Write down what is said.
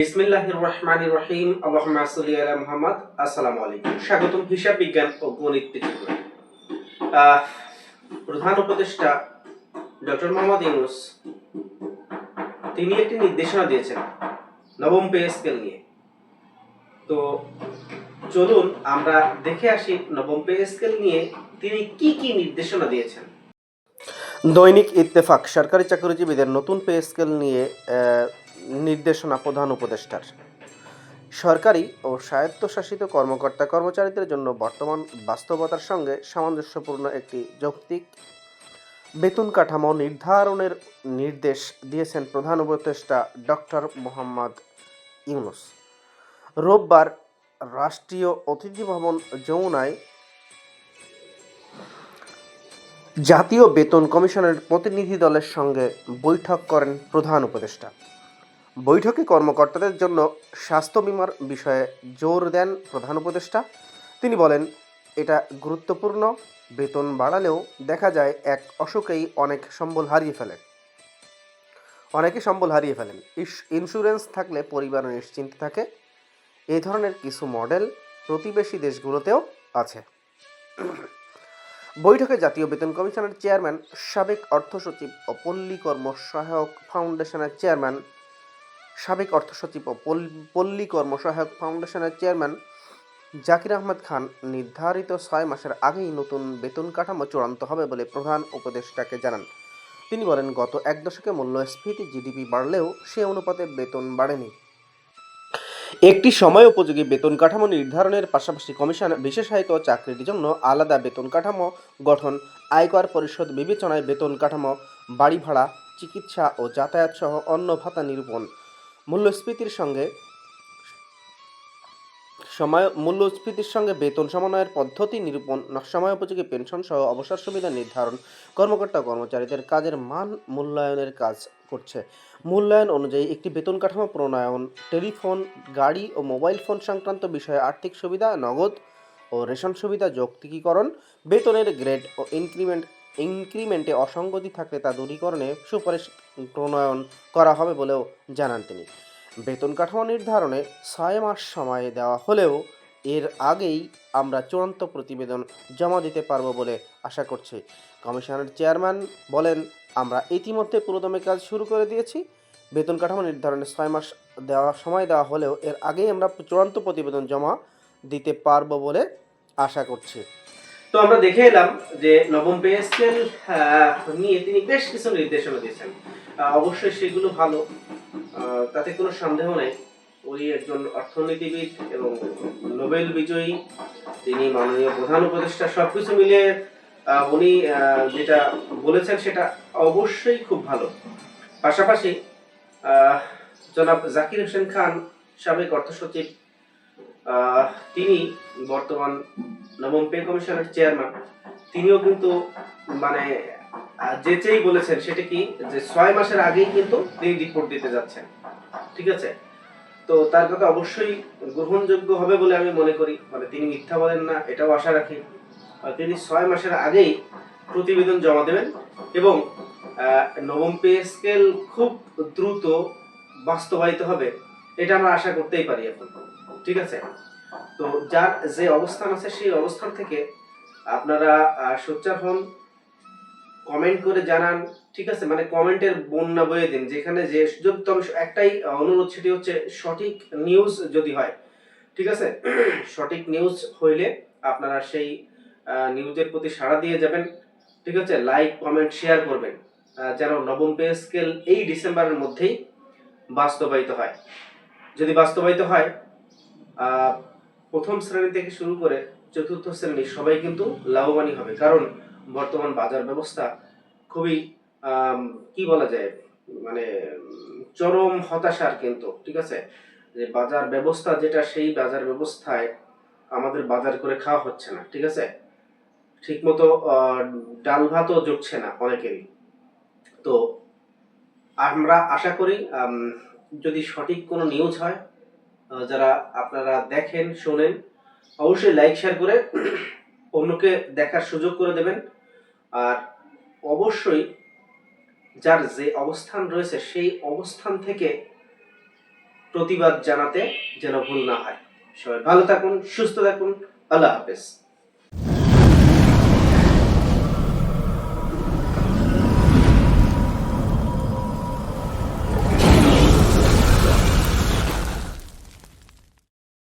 বিসমিল্লাহির রহমানির রহিম আল্লাহুম্মা সাল্লি আলা আসসালামু আলাইকুম। স্বাগতম হিসাব বিজ্ঞান ও গণিত প্রধান উপদেষ্টা মোহাম্মদ তিনি একটি নির্দেশনা দিয়েছেন নবম পে স্কেল নিয়ে। তো চলুন আমরা দেখে আসি নবম পে স্কেল নিয়ে তিনি কি কি নির্দেশনা দিয়েছেন। দৈনিক ইত্তেফাক, সরকারি চাকরিজীবীদের নতুন পে স্কেল নিয়ে নির্দেশনা প্রধান উপদেষ্টার। সরকারি ও স্বায়ত্তশাসিত কর্মকর্তা কর্মচারীদের জন্য বর্তমান বাস্তবতার সঙ্গে সামঞ্জস্যপূর্ণ একটি যৌক্তিক বেতন কাঠামো নির্ধারণের নির্দেশ দিয়েছেন প্রধান উপদেষ্টা ডক্টর মোহাম্মদ ইউনুস। রোববার রাষ্ট্রীয় অতিথি ভবন যমুনায় জাতীয় বেতন কমিশনের প্রতিনিধি দলের সঙ্গে বৈঠক করেন প্রধান উপদেষ্টা। বৈঠকে কর্মকর্তাদের জন্য স্বাস্থ্য বিমার বিষয়ে জোর দেন প্রধান উপদেষ্টা। তিনি বলেন, এটা গুরুত্বপূর্ণ, বেতন বাড়ালেও দেখা যায় এক অসুখেই অনেক সম্বল হারিয়ে ফেলে। অনেকে সম্বল হারিয়ে ফেলেন। ইন্স্যুরেন্স থাকলে পরিবার নিশ্চিন্ত থাকে। এই ধরনের কিছু মডেল প্রতিবেশী দেশগুলোতেও আছে। বৈঠকে জাতীয় বেতন কমিশনের চেয়ারম্যান, সাবেক অর্থ সচিব ও পল্লী কর্ম সহায়ক ফাউন্ডেশনের চেয়ারম্যান, সাবেক অর্থ সচিব ও পল- পল্লী কর্ম সহায়ক ফাউন্ডেশনের চেয়ারম্যান জাকির আহমদ খান নির্ধারিত ছয় মাসের আগেই নতুন বেতন কাঠামো চূড়ান্ত হবে বলে প্রধান উপদেষ্টাকে জানান। তিনি বলেন, গত এক দশকে মূল্যস্ফীতি, জিডিপি বাড়লেও সে অনুপাতে বেতন বাড়েনি। একটি সময় উপযোগী বেতন কাঠামো নির্ধারণের পাশাপাশি কমিশন বিশেষায়িত চাকরির জন্য আলাদা বেতন কাঠামো গঠন, আয়কর পরিষদ বিবেচনায় বেতন কাঠামো, বাড়ি ভাড়া, চিকিৎসা ও যাতায়াত সহ অন্য ভাতা নিরূপণ। মূল্যস্ফীতির সঙ্গে সময় মূল্যস্ফীতির সঙ্গে বেতন সমন্বয়ের পদ্ধতি, নিরূপণ সময় উপযোগী পেনশন সহ অবসর সুবিধা নির্ধারণ, কর্মকর্তা কর্মচারীদের কাজের মান মূল্যায়নের কাজ করছে। মূল্যায়ন অনুযায়ী একটি বেতন কাঠামো প্রণয়ন, টেলিফোন, গাড়ি ও মোবাইল ফোন সংক্রান্ত বিষয়ে আর্থিক সুবিধা, নগদ ও রেশন সুবিধা যৌক্তিকীকরণ, বেতনের গ্রেড ও ইনক্রিমেন্ট, ইনক্রিমেন্টে অসঙ্গতি থাকলে তা দূরীকরণে সুপারিশ প্রণয়ন করা হবে বলেও জানান তিনি। বেতন কাঠামো নির্ধারণে ছয় মাস সময় দেওয়া হলেও এর আগেই আমরা চূড়ান্ত প্রতিবেদন জমা দিতে পারব বলে আশা করছি। কমিশনের চেয়ারম্যান বলেন, আমরা ইতিমধ্যে পুরোদমে কাজ শুরু করে দিয়েছি। বেতন কাঠামো নির্ধারণে ছয় মাস দেওয়া সময় দেওয়া হলেও এর আগেই আমরা চূড়ান্ত প্রতিবেদন জমা দিতে পারব বলে আশা করছি। তো আমরা দেখে এলাম যে নবম পে স্কেল নিয়ে তিনি বেশ কিছু নির্দেশনা দিয়েছেন। অবশ্যই সেগুলো ভালো। তাতে কোনো সন্দেহ নেই। উনি একজন অর্থনীতিবিদ এবং নোবেল বিজয়ী। তিনি মাননীয় প্রধান উপদেষ্টা সবকিছু মিলিয়ে উনি যেটা বলেছেন সেটা অবশ্যই খুব ভালো। পাশাপাশি জনাব জাকির হোসেন খান, সাবেক অর্থ সচিব তিনি বর্তমান নবম পে কমিশনের চেয়ারম্যান। তিনিও কিন্তু মানে যেচেই বলেছেন, সেটা কি? যে ছয় মাসের আগেই কিন্তু তিনি রিপোর্ট দিতে যাচ্ছেন। ঠিক আছে? তো তার কথা অবশ্যই গ্রহণযোগ্য হবে বলে আমি মনে করি। মানে তিনি মিথ্যা বলেন না, এটাও আশা রাখি। তিনি ছয় মাসের আগেই প্রতিবেদন জমা দেবেন এবং নবম পে স্কেল খুব দ্রুত বাস্তবায়িত হবে, এটা আমরা আশা করতেই পারি এখন। ঠিক আছে? তো যার যে অবস্থান আছে, সেই অবস্থান থেকে আপনারা সোচ্চার হন। কমেন্ট করে জানান, ঠিক আছে? মানে কমেন্টের বন্যা বয়ে দিন, যেখানে যে তবে একটাই অনুরোধ, সেটি হচ্ছে সঠিক নিউজ যদি হয়, ঠিক আছে? সঠিক নিউজ হইলে আপনারা সেই নিউজের প্রতি সাড়া দিয়ে যাবেন, ঠিক আছে? লাইক কমেন্ট শেয়ার করবেন যেন নবম পে স্কেল এই ডিসেম্বরের মধ্যেই বাস্তবায়িত হয়। যদি বাস্তবায়িত হয় প্রথম শ্রেণি থেকে শুরু করে চতুর্থ শ্রেণি সবাই কিন্তু লাভবানই হবে। কারণ বর্তমান বাজার ব্যবস্থা খুবই কি বলা যায় মানে চরম হতাশার কিন্তু, ঠিক আছে? যে বাজার ব্যবস্থা যেটা, সেই বাজার ব্যবস্থায় আমাদের বাজার করে খাওয়া হচ্ছে না, ঠিক আছে? ঠিকমতো ডাল ভাতও জুটছে না অনেকেরই। তো আমরা আশা করি যদি সঠিক কোনো নিউজ হয় যারা আপনারা দেখেন, শোনেন, অবশ্যই লাইক শেয়ার করে অন্যকে দেখার সুযোগ করে দেবেন। আর অবশ্যই যার যে অবস্থান রয়েছে, সেই অবস্থান থেকে প্রতিবাদ জানাতে যেন ভুল না হয়। সবাই ভালো থাকুন, সুস্থ থাকুন। আল্লাহ হাফেজ।